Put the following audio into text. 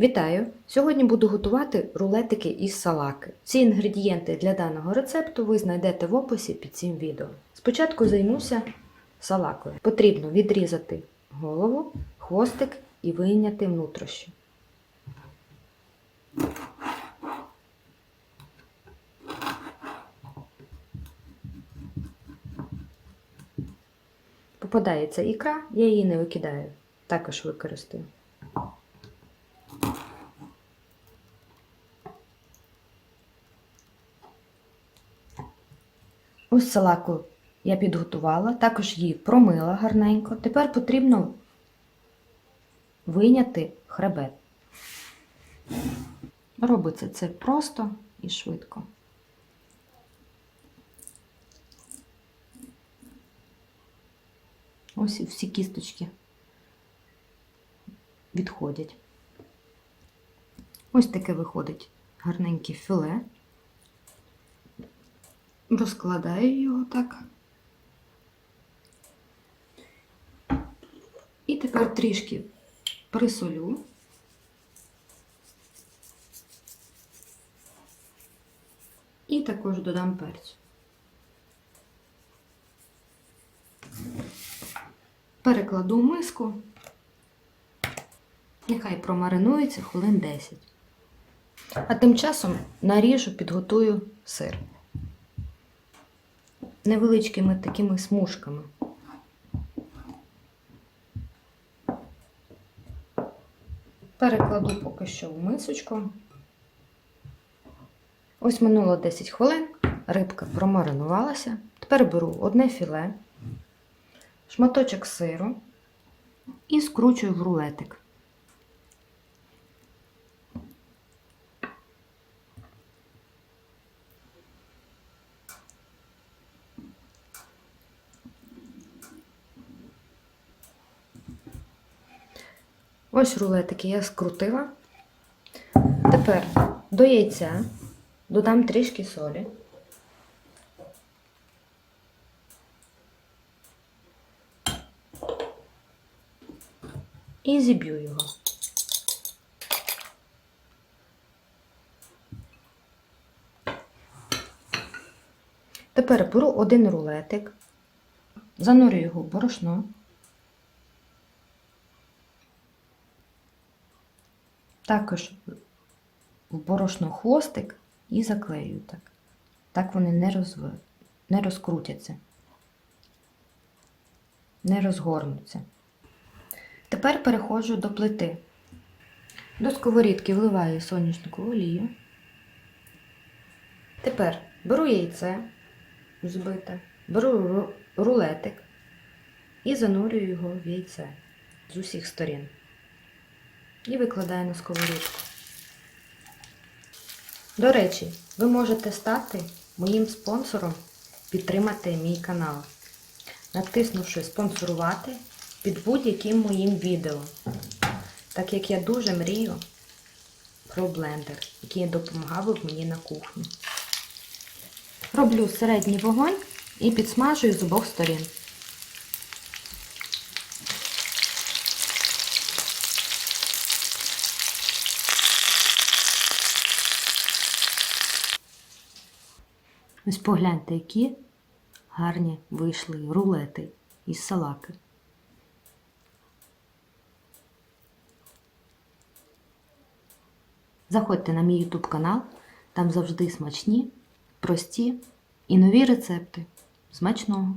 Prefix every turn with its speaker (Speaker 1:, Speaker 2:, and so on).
Speaker 1: Вітаю! Сьогодні буду готувати рулетики із салаки. Всі інгредієнти для даного рецепту ви знайдете в описі під цим відео. Спочатку займуся салакою. Потрібно відрізати голову, хвостик і вийняти внутрішню. Попадається ікра, я її не викидаю, також використаю. Ось салаку я підготувала, також її промила гарненько. Тепер потрібно вийняти хребет. Робиться це просто і швидко. Ось всі кісточки відходять. Ось таке виходить гарненьке філе. Розкладаю його так. І тепер трішки присолю. І також додам перцю. Перекладу в миску. Нехай промаринується хвилин 10. А тим часом наріжу, підготую сир невеличкими такими смужками. Перекладу поки що в мисочку. Ось минуло 10 хвилин, рибка промаринувалася. Тепер беру одне філе, шматочок сиру і скручую в рулетик. Ось рулетики я скрутила. Тепер до яйця додам трішки солі. І зіб'ю його. Тепер беру один рулетик, занурю його в борошно. Також борошно хвостик і заклею так. Так вони не, розв... не розкрутяться, не розгорнуться. Тепер переходжу до плити. До сковорідки вливаю соняшникову олію. Тепер беру яйце збите, беру рулетик і занурюю його в яйце з усіх сторін і викладаю на сковорідку. До речі, ви можете стати моїм спонсором, підтримати мій канал, натиснувши спонсорувати під будь-яким моїм відео, так як я дуже мрію про блендер, який допомагав мені на кухні. Роблю середній вогонь і підсмажую з обох сторін. Ось погляньте, які гарні вийшли рулети із салаки. Заходьте на мій YouTube канал, там завжди смачні, прості і нові рецепти. Смачного!